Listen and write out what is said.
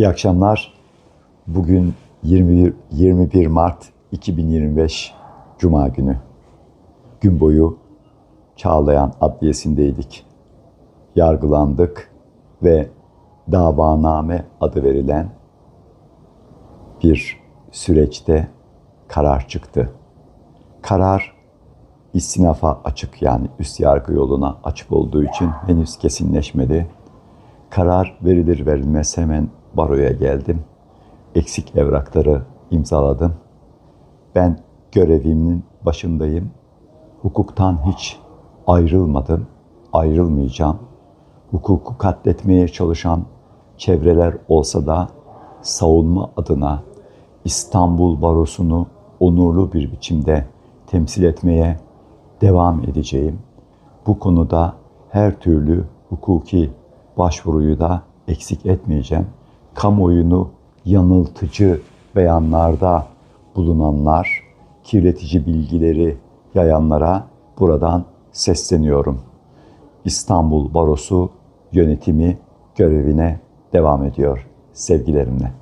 İyi akşamlar. Bugün 21, 21 Mart 2025 Cuma günü. Gün boyu Çağlayan Adliyesi'ndeydik. Yargılandık ve davaname adı verilen bir süreçte karar çıktı. Karar istinafa açık yani üst yargı yoluna açık olduğu için henüz kesinleşmedi. Karar verilir verilmez hemen baroya geldim. Eksik evrakları imzaladım. Ben görevimin başındayım. Hukuktan hiç ayrılmadım, ayrılmayacağım. Hukuku katletmeye çalışan çevreler olsa da savunma adına İstanbul Barosu'nu onurlu bir biçimde temsil etmeye devam edeceğim. Bu konuda her türlü hukuki başvuruyu da eksik etmeyeceğim. Kamuoyunu yanıltıcı beyanlarda bulunanlar, kirletici bilgileri yayanlara buradan sesleniyorum. İstanbul Barosu yönetimi görevine devam ediyor. Sevgilerimle.